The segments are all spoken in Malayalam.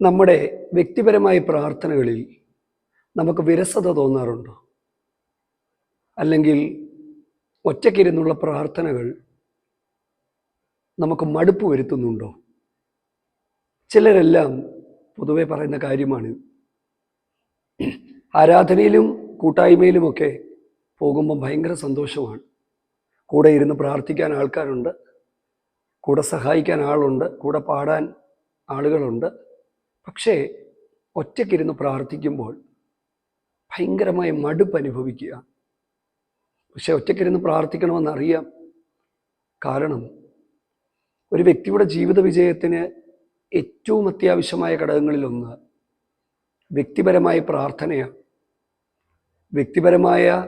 നമ്മുടെ വ്യക്തിപരമായ പ്രാർത്ഥനകളിൽ നമുക്ക് വിരസത തോന്നാറുണ്ടോ? അല്ലെങ്കിൽ ഒറ്റയ്ക്കിരുന്നുള്ള പ്രാർത്ഥനകൾ നമുക്ക് മടുപ്പ് വരുത്തുന്നുണ്ടോ? ചിലരെല്ലാം പൊതുവെ പറയുന്ന കാര്യമാണ് ആരാധനയിലും കൂട്ടായ്മയിലുമൊക്കെ പോകുമ്പോൾ ഭയങ്കര സന്തോഷമാണ്. കൂടെ ഇരുന്ന് പ്രാർത്ഥിക്കാൻ ആൾക്കാരുണ്ട് കൂടെ സഹായിക്കാൻ ആളുണ്ട് കൂടെ പാടാൻ ആളുകളുണ്ട്. പക്ഷേ ഒറ്റയ്ക്കിരുന്ന് പ്രാർത്ഥിക്കുമ്പോൾ ഭയങ്കരമായ മടുപ്പ് അനുഭവിക്കുക. പക്ഷെ ഒറ്റയ്ക്കിരുന്ന് പ്രാർത്ഥിക്കണമെന്നറിയാം. കാരണം ഒരു വ്യക്തിയുടെ ജീവിത വിജയത്തിന് ഏറ്റവും അത്യാവശ്യമായ ഘടകങ്ങളിലൊന്ന് വ്യക്തിപരമായ പ്രാർത്ഥനയാണ്. വ്യക്തിപരമായ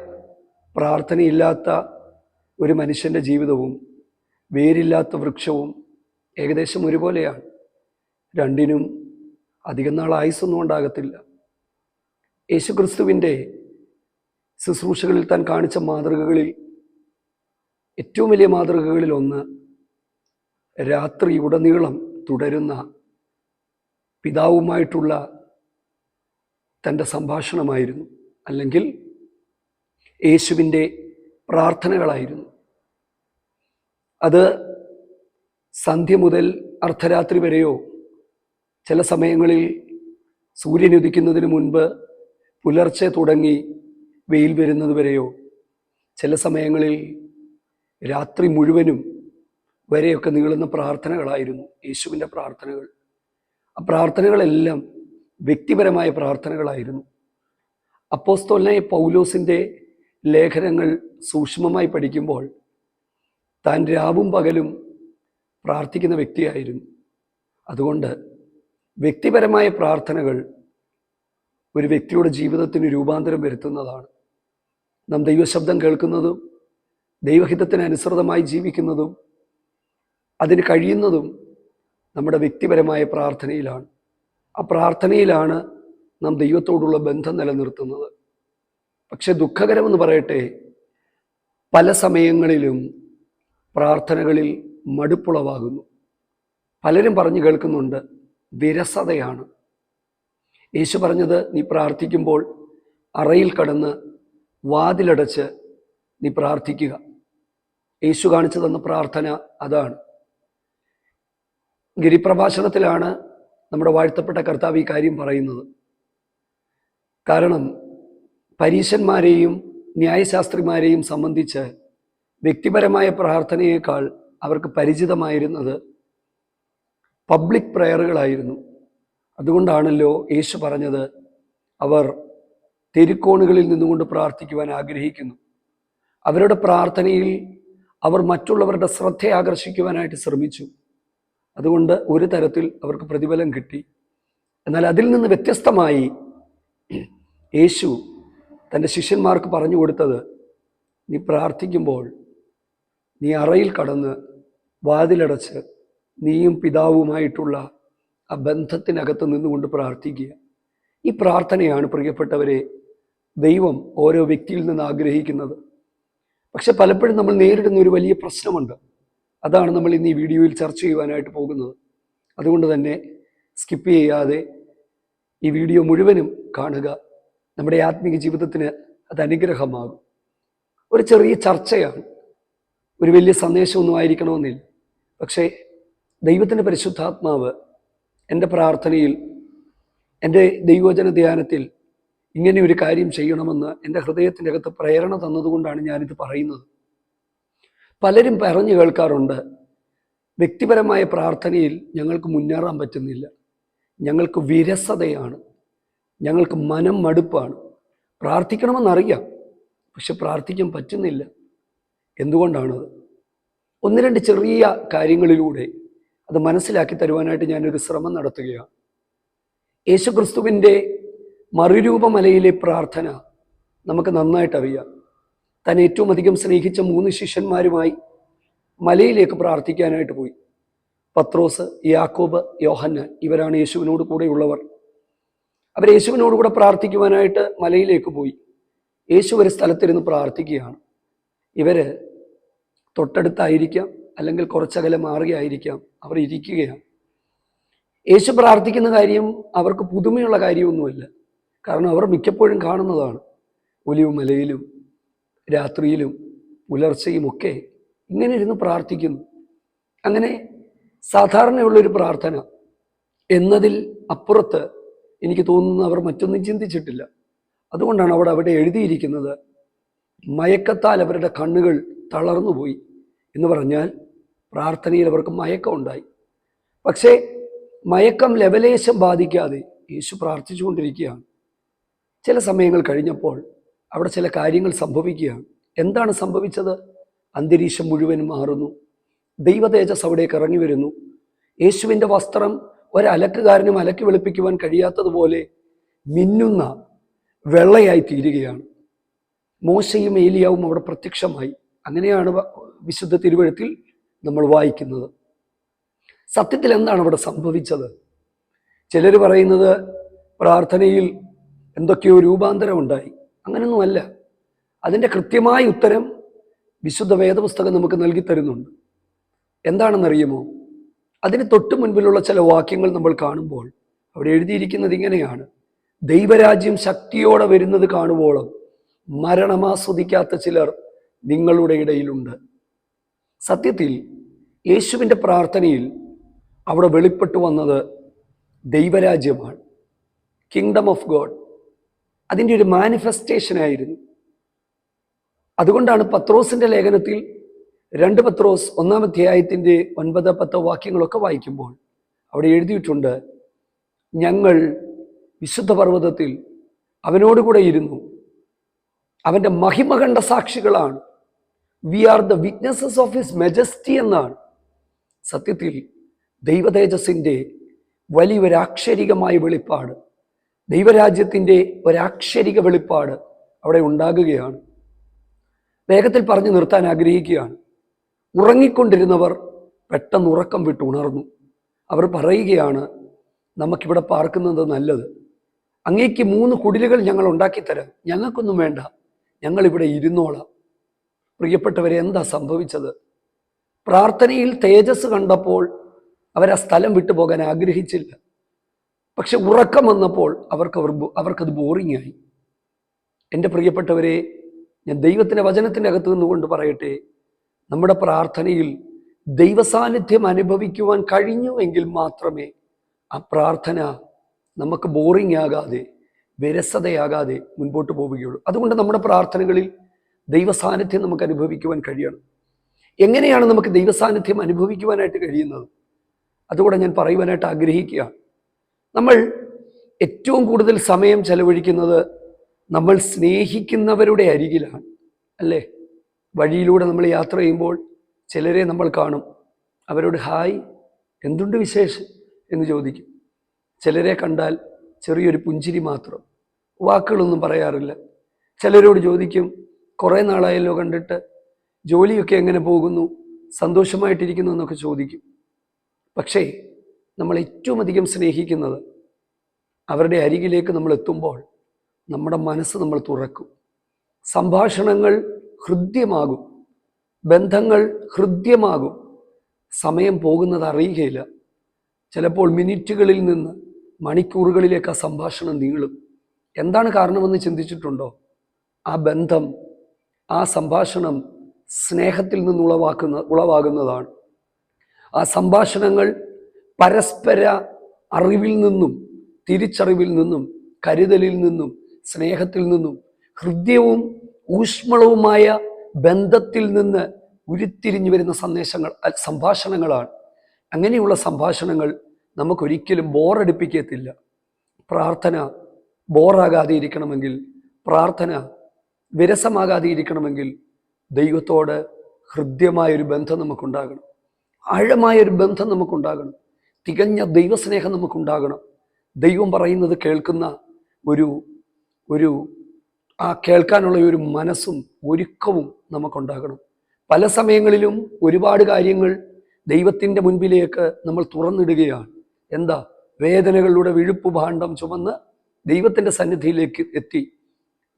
പ്രാർത്ഥനയില്ലാത്ത ഒരു മനുഷ്യന്റെ ജീവിതവും വേരില്ലാത്ത വൃക്ഷവും ഏകദേശം ഒരുപോലെയാണ്. രണ്ടിനും അധികം നാൾ ആയുസ്സൊന്നും ഉണ്ടാകത്തില്ല. യേശുക്രിസ്തുവിന്റെ ശുശ്രൂഷകളിൽ താൻ കാണിച്ച മാതൃകകളിൽ ഏറ്റവും വലിയ മാതൃകകളിൽ ഒന്ന് രാത്രി ഉടനീളം തുടരുന്ന പിതാവുമായിട്ടുള്ള തന്റെ സംഭാഷണമായിരുന്നു. അല്ലെങ്കിൽ യേശുവിന്റെ പ്രാർത്ഥനകളായിരുന്നു. അത് സന്ധ്യ മുതൽ അർദ്ധരാത്രി വരെയോ ചില സമയങ്ങളിൽ സൂര്യൻ ഉദിക്കുന്നതിന് മുൻപ് പുലർച്ചെ തുടങ്ങി വെയിൽ വരുന്നത് വരെയോ ചില സമയങ്ങളിൽ രാത്രി മുഴുവനും വരെയൊക്കെ നീളുന്ന പ്രാർത്ഥനകളായിരുന്നു യേശുവിന്റെ പ്രാർത്ഥനകൾ. ആ പ്രാർത്ഥനകളെല്ലാം വ്യക്തിപരമായ പ്രാർത്ഥനകളായിരുന്നു. അപ്പോസ്തോലനായ പൗലോസിന്റെ ലേഖനങ്ങൾ സൂക്ഷ്മമായി പഠിക്കുമ്പോൾ താൻ രാവും പകലും പ്രാർത്ഥിക്കുന്ന വ്യക്തിയായിരുന്നു. അതുകൊണ്ട് വ്യക്തിപരമായ പ്രാർത്ഥനകൾ ഒരു വ്യക്തിയുടെ ജീവിതത്തിന് രൂപാന്തരം വരുത്തുന്നതാണ്. നാം ദൈവശബ്ദം കേൾക്കുന്നതും ദൈവഹിതത്തിന് അനുസൃതമായി ജീവിക്കുന്നതും അതിന് കഴിയുന്നതും നമ്മുടെ വ്യക്തിപരമായ പ്രാർത്ഥനയിലാണ്. ആ പ്രാർത്ഥനയിലാണ് നാം ദൈവത്തോടുള്ള ബന്ധം നിലനിർത്തുന്നത്. പക്ഷെ ദുഃഖകരമെന്ന് പറയട്ടെ പല സമയങ്ങളിലും പ്രാർത്ഥനകളിൽ മടുപ്പുളവാകുന്നു. പലരും പറഞ്ഞു കേൾക്കുന്നുണ്ട് വിരസതയാണ്. യേശു പറഞ്ഞത് നീ പ്രാർത്ഥിക്കുമ്പോൾ അറയിൽ കടന്ന് വാതിലടച്ച് നീ പ്രാർത്ഥിക്കുക. യേശു കാണിച്ചു തന്ന പ്രാർത്ഥന അതാണ്. ഗിരിപ്രഭാഷണത്തിലാണ് നമ്മുടെ വാഴ്ത്തപ്പെട്ട കർത്താവ് ഈ കാര്യം പറയുന്നത്. കാരണം പരീശന്മാരെയും ന്യായശാസ്ത്രിമാരെയും സംബന്ധിച്ച് വ്യക്തിപരമായ പ്രാർത്ഥനയേക്കാൾ അവർക്ക് പരിചിതമായിരുന്നത് പബ്ലിക് പ്രയറുകളായിരുന്നു. അതുകൊണ്ടാണല്ലോ യേശു പറഞ്ഞത് അവർ തെരുക്കോണുകളിൽ നിന്നുകൊണ്ട് പ്രാർത്ഥിക്കുവാൻ ആഗ്രഹിക്കുന്നു. അവരുടെ പ്രാർത്ഥനയിൽ അവർ മറ്റുള്ളവരുടെ ശ്രദ്ധ ആകർഷിക്കുവാനായിട്ട് ശ്രമിച്ചു. അതുകൊണ്ട് ഒരു തരത്തിൽ അവർക്ക് പ്രതിഫലം കിട്ടി. എന്നാൽ അതിൽ നിന്ന് വ്യത്യസ്തമായി യേശു തന്റെ ശിഷ്യന്മാർക്ക് പറഞ്ഞു കൊടുത്തത് നീ പ്രാർത്ഥിക്കുമ്പോൾ നീ അറയിൽ കടന്ന് വാതിലടച്ച് നീയും പിതാവുമായിട്ടുള്ള ആ ബന്ധത്തിനകത്ത് നിന്നുകൊണ്ട് പ്രാർത്ഥിക്കുക. ഈ പ്രാർത്ഥനയാണ് പ്രിയപ്പെട്ടവരെ ദൈവം ഓരോ വ്യക്തിയിൽ നിന്ന് ആഗ്രഹിക്കുന്നത്. പക്ഷെ പലപ്പോഴും നമ്മൾ നേരിടുന്ന ഒരു വലിയ പ്രശ്നമുണ്ട്. അതാണ് നമ്മൾ ഇന്ന് ഈ വീഡിയോയിൽ ചർച്ച ചെയ്യുവാനായിട്ട് പോകുന്നത്. അതുകൊണ്ട് തന്നെ സ്കിപ്പ് ചെയ്യാതെ ഈ വീഡിയോ മുഴുവനും കാണുക. നമ്മുടെ ആത്മീക ജീവിതത്തിന് അത് അനുഗ്രഹമാകും. ഒരു ചെറിയ ചർച്ചയാണ്. ഒരു വലിയ സന്ദേശമൊന്നും ആയിരിക്കണമെന്നില്ല. പക്ഷേ ദൈവത്തിന്റെ പരിശുദ്ധാത്മാവ് എന്റെ പ്രാർത്ഥനയിൽ എന്റെ ദൈവജന ധ്യാനത്തിൽ ഇങ്ങനെ ഒരു കാര്യം ചെയ്യണമെന്ന് എന്റെ ഹൃദയത്തിന്റെ അകത്ത് പ്രേരണ തന്നതുകൊണ്ടാണ് ഞാനിത് പറയുന്നത്. പലരും പറഞ്ഞു കേൾക്കാറുണ്ട് വ്യക്തിപരമായ പ്രാർത്ഥനയിൽ ഞങ്ങൾക്ക് മുന്നേറാൻ പറ്റുന്നില്ല. ഞങ്ങൾക്ക് വിരസതയാണ്. ഞങ്ങൾക്ക് മനം മടുപ്പാണ്. പ്രാർത്ഥിക്കണമെന്നറിയാം പക്ഷെ പ്രാർത്ഥിക്കാൻ പറ്റുന്നില്ല. എന്തുകൊണ്ടാണത്? ഒന്ന് രണ്ട് ചെറിയ കാര്യങ്ങളിലൂടെ അത് മനസ്സിലാക്കി തരുവാനായിട്ട് ഞാനൊരു ശ്രമം നടത്തുകയാണ്. യേശുക്രിസ്തുവിന്റെ മറുരൂപമലയിലെ പ്രാർത്ഥന നമുക്ക് നന്നായിട്ട് അറിയാം താൻ ഏറ്റവും അധികം സ്നേഹിച്ച മൂന്ന് ശിഷ്യന്മാരുമായി മലയിലേക്ക് പ്രാർത്ഥിക്കാനായിട്ട് പോയി. പത്രോസ് യാക്കോബ് യോഹന്നാൻ ഇവരാണ് യേശുവിനോട് കൂടെയുള്ളവർ. അവർ യേശുവിനോട് കൂടെ പ്രാർത്ഥിക്കുവാനായിട്ട് മലയിലേക്ക് പോയി. യേശു ഒരു സ്ഥലത്തിരുന്ന് പ്രാർത്ഥിക്കുകയാണ്. ഇവർ തൊട്ടടുത്തായിരിക്കാം അല്ലെങ്കിൽ കുറച്ചകലെ മാറുകയായിരിക്കാം. അവർ ഇരിക്കുകയാണ് യേശു പ്രാർത്ഥിക്കുന്ന കാര്യം അവർക്ക് പുതുമയുള്ള കാര്യമൊന്നുമല്ല. കാരണം അവർ മിക്കപ്പോഴും കാണുന്നതാണ്. ഒലിവ് മലയിലും രാത്രിയിലും പുലർച്ചയുമൊക്കെ ഇങ്ങനെ ഇരുന്ന് പ്രാർത്ഥിക്കുന്നു. അങ്ങനെ സാധാരണയുള്ളൊരു പ്രാർത്ഥന എന്നതിൽ അപ്പുറത്ത് എനിക്ക് തോന്നുന്നു അവർ മറ്റൊന്നും ചിന്തിച്ചിട്ടില്ല. അതുകൊണ്ടാണ് അവിടെ അവിടെ എഴുതിയിരിക്കുന്നത് മയക്കത്താൽ അവരുടെ കണ്ണുകൾ തളർന്നുപോയി എന്ന് പറഞ്ഞാൽ പ്രാർത്ഥനയിൽ അവർക്ക് മയക്കം ഉണ്ടായി പക്ഷേ മയക്കം ലവലേശം ബാധിക്കാതെ യേശു പ്രാർത്ഥിച്ചുകൊണ്ടിരിക്കുകയാണ്. ചില സമയങ്ങൾ കഴിഞ്ഞപ്പോൾ അവിടെ ചില കാര്യങ്ങൾ സംഭവിക്കുകയാണ്. എന്താണ് സംഭവിച്ചത്? അന്തരീക്ഷം മുഴുവൻ മാറുന്നു. ദൈവതേജസ് അവിടേക്ക് ഇറങ്ങി വരുന്നു. യേശുവിന്റെ വസ്ത്രം ഒരലക്കുകാരനും അലക്കി വെളുപ്പിക്കുവാൻ കഴിയാത്തതുപോലെ മിന്നുന്ന വെള്ളയായി തീരുകയാണ്. മോശയും ഏലിയാവും അവിടെ പ്രത്യക്ഷമായി. അങ്ങനെയാണ് വിശുദ്ധ തിരുവഴുത്തിൽ നമ്മൾ വായിക്കുന്നത്. സത്യത്തിൽ എന്താണ് അവിടെ സംഭവിച്ചത്? ചിലർ പറയുന്നത് പ്രാർത്ഥനയിൽ എന്തൊക്കെയോ രൂപാന്തരം ഉണ്ടായി. അങ്ങനെയൊന്നുമല്ല അതിന്റെ കൃത്യമായ ഉത്തരം വിശുദ്ധ വേദപുസ്തകം നമുക്ക് നൽകി തരുന്നുണ്ട്. എന്താണെന്നറിയുമോ? അതിന് തൊട്ടു മുൻപിലുള്ള ചില വാക്യങ്ങൾ നമ്മൾ കാണുമ്പോൾ അവിടെ എഴുതിയിരിക്കുന്നത് ഇങ്ങനെയാണ്. ദൈവരാജ്യം ശക്തിയോടെ വരുന്നത് കാണുവോളം മരണമാസ്വദിക്കാത്ത ചിലർ നിങ്ങളുടെ ഇടയിലുണ്ട്. സത്യത്തിൽ യേശുവിന്റെ പ്രാർത്ഥനയിൽ അവിടെ വെളിപ്പെട്ടു വന്നത് ദൈവരാജ്യമാണ്. കിങ്ഡം ഓഫ് ഗോഡ് അതിന്റെ ഒരു മാനിഫെസ്റ്റേഷൻ ആയിരുന്നു. അതുകൊണ്ടാണ് പത്രോസിന്റെ ലേഖനത്തിൽ രണ്ട് പത്രോസ് ഒന്നാം അധ്യായത്തിന്റെ ഒൻപത് പത്ത് വാക്യങ്ങളൊക്കെ വായിക്കുമ്പോൾ അവിടെ എഴുതിയിട്ടുണ്ട് ഞങ്ങൾ വിശുദ്ധ പർവതത്തിൽ അവനോടുകൂടെ ഇരുന്നു. അവന്റെ മഹിമ കണ്ട സാക്ഷികളാണ് we are the witnesses of his majesty എന്നാണ്. സത്യത്തിൽ ദൈവതേജസ്സിന്റെ വലിയൊരാക്ഷരികമായ വെളിപ്പാട് ദൈവരാജ്യത്തിന്റെ ഒരാക്ഷരിക വെളിപ്പാട് അവിടെ ഉണ്ടാകുകയാണ്. വേഗത്തിൽ പറഞ്ഞു നിർത്താൻ ആഗ്രഹിക്കുകയാണ്. ഉറങ്ങിക്കൊണ്ടിരുന്നവർ പെട്ടെന്ന് ഉറക്കം വിട്ട് ഉണർന്നു. അവർ പറയുകയാണ് നമുക്കിവിടെ പാർക്കുന്നത് നല്ലത്. അങ്ങേക്ക് മൂന്ന് കുടിലുകൾ ഞങ്ങൾ ഉണ്ടാക്കിത്തരാം. ഞങ്ങൾക്കൊന്നും വേണ്ട. ഞങ്ങളിവിടെ ഇരുന്നോളാം. പ്രിയപ്പെട്ടവരെ എന്താ സംഭവിച്ചത്? പ്രാർത്ഥനയിൽ തേജസ് കണ്ടപ്പോൾ അവർ ആ സ്ഥലം വിട്ടു പോകാൻ ആഗ്രഹിച്ചില്ല. പക്ഷെ ഉറക്കം വന്നപ്പോൾ അവർക്ക് അവർ അവർക്കത് ബോറിംഗ് ആയി എന്റെ പ്രിയപ്പെട്ടവരെ ഞാൻ ദൈവത്തിന്റെ വചനത്തിന്റെ അകത്ത് നിന്നുകൊണ്ട് പറയട്ടെ നമ്മുടെ പ്രാർത്ഥനയിൽ ദൈവസാന്നിധ്യം അനുഭവിക്കുവാൻ കഴിഞ്ഞുവെങ്കിൽ മാത്രമേ ആ പ്രാർത്ഥന നമുക്ക് ബോറിംഗ് ആകാതെ വിരസതയാകാതെ മുൻപോട്ട് പോവുകയുള്ളൂ. അതുകൊണ്ട് നമ്മുടെ പ്രാർത്ഥനകളിൽ ദൈവസാന്നിധ്യം നമുക്ക് അനുഭവിക്കുവാൻ കഴിയണം. എങ്ങനെയാണ് നമുക്ക് ദൈവസാന്നിധ്യം അനുഭവിക്കുവാനായിട്ട് കഴിയുന്നത്? അതുകൂടെ ഞാൻ പറയുവാനായിട്ട് ആഗ്രഹിക്കുക. നമ്മൾ ഏറ്റവും കൂടുതൽ സമയം ചെലവഴിക്കുന്നത് നമ്മൾ സ്നേഹിക്കുന്നവരുടെ അരികിലാണ് അല്ലേ? വഴിയിലൂടെ നമ്മൾ യാത്ര ചെയ്യുമ്പോൾ ചിലരെ നമ്മൾ കാണും. അവരോട് ഹായ് എന്തുണ്ട് വിശേഷം? എന്ന് ചോദിക്കും. ചിലരെ കണ്ടാൽ ചെറിയൊരു പുഞ്ചിരി മാത്രം വാക്കുകളൊന്നും പറയാറില്ല. ചിലരോട് ചോദിക്കും കുറേ നാളായല്ലോ കണ്ടിട്ട് ജോലിയൊക്കെ എങ്ങനെ പോകുന്നു? സന്തോഷമായിട്ടിരിക്കുന്നു എന്നൊക്കെ ചോദിക്കും. പക്ഷേ നമ്മൾ ഏറ്റവും അധികം സ്നേഹിക്കുന്നത് അവരുടെ അരികിലേക്ക് നമ്മൾ എത്തുമ്പോൾ നമ്മുടെ മനസ്സ് നമ്മൾ തുറക്കും. സംഭാഷണങ്ങൾ ഹൃദ്യമാകും. ബന്ധങ്ങൾ ഹൃദ്യമാകും. സമയം പോകുന്നത് അറിയുകയില്ല. ചിലപ്പോൾ മിനിറ്റുകളിൽ നിന്ന് മണിക്കൂറുകളിലേക്ക് ആ സംഭാഷണം നീളും. എന്താണ് കാരണമെന്ന് ചിന്തിച്ചിട്ടുണ്ടോ? ആ ബന്ധം ആ സംഭാഷണം സ്നേഹത്തിൽ നിന്ന് ഉളവാക്കുന്ന ഉളവാകുന്നതാണ്. ആ സംഭാഷണങ്ങൾ പരസ്പര അറിവിൽ നിന്നും തിരിച്ചറിവിൽ നിന്നും കരുതലിൽ നിന്നും സ്നേഹത്തിൽ നിന്നും ഹൃദ്യവും ഊഷ്മളവുമായ ബന്ധത്തിൽ നിന്ന് ഉരുത്തിരിഞ്ഞു വരുന്ന സന്ദേശങ്ങൾ സംഭാഷണങ്ങളാണ്. അങ്ങനെയുള്ള സംഭാഷണങ്ങൾ നമുക്കൊരിക്കലും ബോറടിപ്പിക്കത്തില്ല. പ്രാർത്ഥന ബോറാകാതെ ഇരിക്കണമെങ്കിൽ പ്രാർത്ഥന വിരസമാകാതെ ഇരിക്കണമെങ്കിൽ ദൈവത്തോട് ഹൃദ്യമായൊരു ബന്ധം നമുക്കുണ്ടാകണം. ആഴമായൊരു ബന്ധം നമുക്കുണ്ടാകണം. തികഞ്ഞ ദൈവസ്നേഹം നമുക്കുണ്ടാകണം. ദൈവം പറയുന്നത് കേൾക്കുന്ന ഒരു ഒരു ആ കേൾക്കാനുള്ള ഒരു മനസ്സും ഒരുക്കവും നമുക്കുണ്ടാകണം. പല സമയങ്ങളിലും ഒരുപാട് കാര്യങ്ങൾ ദൈവത്തിന്റെ മുൻപിലേക്ക് നമ്മൾ തുറന്നിടുകയാണ്. എന്താ? വേദനകളുടെ വിഴുപ്പ് ഭാണ്ഡം ചുമന്ന് ദൈവത്തിന്റെ സന്നിധിയിലേക്ക് എത്തി.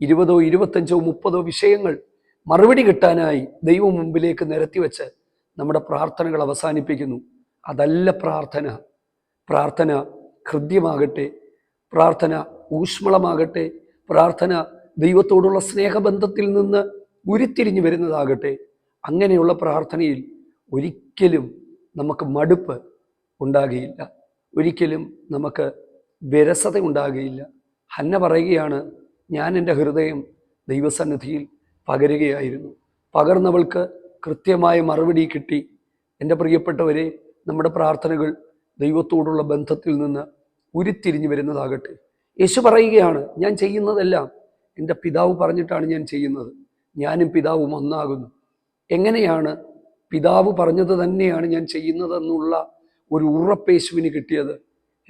ഇരുപതോ ഇരുപത്തഞ്ചോ മുപ്പതോ വിഷയങ്ങൾ മറുപടി കിട്ടാനായി ദൈവം മുമ്പിലേക്ക് നിരത്തി വെച്ച് നമ്മുടെ പ്രാർത്ഥനകൾ അവസാനിപ്പിക്കുന്നു. അതല്ല പ്രാർത്ഥന. പ്രാർത്ഥന ഹൃദ്യമാകട്ടെ പ്രാർത്ഥന ഊഷ്മളമാകട്ടെ പ്രാർത്ഥന ദൈവത്തോടുള്ള സ്നേഹബന്ധത്തിൽ നിന്ന് ഉരുത്തിരിഞ്ഞു വരുന്നതാകട്ടെ. അങ്ങനെയുള്ള പ്രാർത്ഥനയിൽ ഒരിക്കലും നമുക്ക് മടുപ്പ് ഉണ്ടാകുകയില്ല. ഒരിക്കലും നമുക്ക് വിരസത ഉണ്ടാകുകയില്ല. ഹന്ന പറയുകയാണ് ഞാൻ എന്റെ ഹൃദയം ദൈവസന്നിധിയിൽ പകരുകയായിരുന്നു. പകർന്നവൾക്ക് കൃത്യമായ മറുപടി കിട്ടി. എന്റെ പ്രിയപ്പെട്ടവരെ നമ്മുടെ പ്രാർത്ഥനകൾ ദൈവത്തോടുള്ള ബന്ധത്തിൽ നിന്ന് ഉരുത്തിരിഞ്ഞു വരുന്നതാകട്ടെ. യേശു പറയുകയാണ് ഞാൻ ചെയ്യുന്നതെല്ലാം എന്റെ പിതാവ് പറഞ്ഞിട്ടാണ് ഞാൻ ചെയ്യുന്നത്. ഞാനും പിതാവും ഒന്നാകുന്നു. എങ്ങനെയാണ് പിതാവ് പറഞ്ഞത് തന്നെയാണ് ഞാൻ ചെയ്യുന്നതെന്നുള്ള ഒരു ഉറപ്പ് യേശുവിന് കിട്ടിയത്?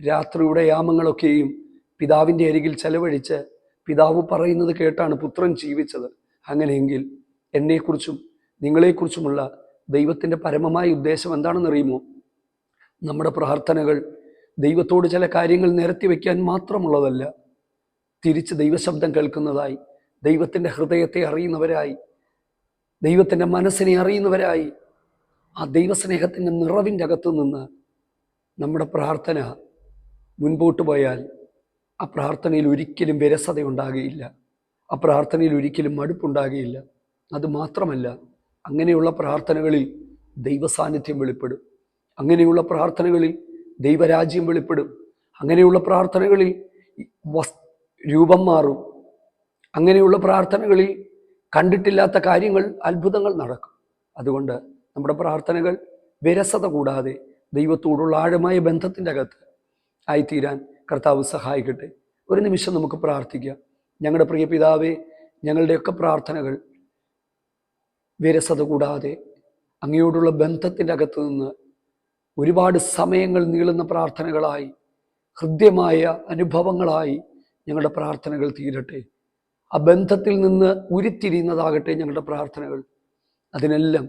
രാത്രിയുടെ യാമങ്ങളൊക്കെയും പിതാവിന്റെ അരികിൽ ചെലവഴിച്ച് പിതാവ് പറയുന്നത് കേട്ടാണ് പുത്രൻ ജീവിച്ചത്. അങ്ങനെയെങ്കിൽ എന്നെക്കുറിച്ചും നിങ്ങളെക്കുറിച്ചുമുള്ള ദൈവത്തിന്റെ പരമമായ ഉദ്ദേശം എന്താണെന്നറിയുമോ? നമ്മുടെ പ്രാർത്ഥനകൾ ദൈവത്തോട് ചില കാര്യങ്ങൾ നിരത്തി വയ്ക്കാൻ മാത്രമുള്ളതല്ല തിരിച്ച് ദൈവശബ്ദം കേൾക്കുന്നതായി ദൈവത്തിന്റെ ഹൃദയത്തെ അറിയുന്നവരായി ദൈവത്തിന്റെ മനസ്സിനെ അറിയുന്നവരായി ആ ദൈവസ്നേഹത്തിന്റെ നിറവിന്റെ അകത്തു നിന്ന് നമ്മുടെ പ്രാർത്ഥന മുൻപോട്ട് പോയാൽ ആ പ്രാർത്ഥനയിൽ ഒരിക്കലും വിരസത ഉണ്ടാകുകയില്ല ആ പ്രാർത്ഥനയിൽ ഒരിക്കലും മടുപ്പുണ്ടാകുകയില്ല. അത് മാത്രമല്ല അങ്ങനെയുള്ള പ്രാർത്ഥനകളിൽ ദൈവസാന്നിധ്യം വെളിപ്പെടും. അങ്ങനെയുള്ള പ്രാർത്ഥനകളിൽ ദൈവരാജ്യം വെളിപ്പെടും. അങ്ങനെയുള്ള പ്രാർത്ഥനകളിൽ വസ് രൂപം മാറും. അങ്ങനെയുള്ള പ്രാർത്ഥനകളിൽ കണ്ടിട്ടില്ലാത്ത കാര്യങ്ങൾ അത്ഭുതങ്ങൾ നടക്കും. അതുകൊണ്ട് നമ്മുടെ പ്രാർത്ഥനകൾ വിരസത കൂടാതെ ദൈവത്തോടുള്ള ആഴമായ ബന്ധത്തിന്റെ അകത്ത് ആയിത്തീരാൻ കർത്താവ് സഹായിക്കട്ടെ. ഒരു നിമിഷം നമുക്ക് പ്രാർത്ഥിക്കാം. ഞങ്ങളുടെ പ്രിയ പിതാവേ ഞങ്ങളുടെയൊക്കെ പ്രാർത്ഥനകൾ വിരസത കൂടാതെ അങ്ങയോടുള്ള ബന്ധത്തിന്റെ അകത്തു നിന്ന് ഒരുപാട് സമയങ്ങൾ നീളുന്ന പ്രാർത്ഥനകളായി ഹൃദ്യമായ അനുഭവങ്ങളായി ഞങ്ങളുടെ പ്രാർത്ഥനകൾ തീരട്ടെ. ആ ബന്ധത്തിൽ നിന്ന് ഉരുത്തിരിയുന്നതാകട്ടെ ഞങ്ങളുടെ പ്രാർത്ഥനകൾ. അതിനെല്ലാം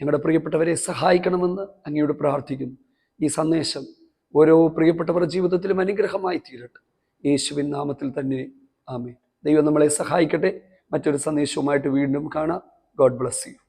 ഞങ്ങളുടെ പ്രിയപ്പെട്ടവരെ സഹായിക്കണമെന്ന് അങ്ങയോട് പ്രാർത്ഥിക്കുന്നു. ഈ സന്ദേശം ഓരോ പ്രിയപ്പെട്ടവരുടെ ജീവിതത്തിലും അനുഗ്രഹമായി തീരട്ടെ. യേശുവിൻ നാമത്തിൽ തന്നെ. ആമേ ദൈവം നമ്മളെ സഹായിക്കട്ടെ. മറ്റൊരു സന്ദേശവുമായിട്ട് വീണ്ടും കാണാം. God bless you.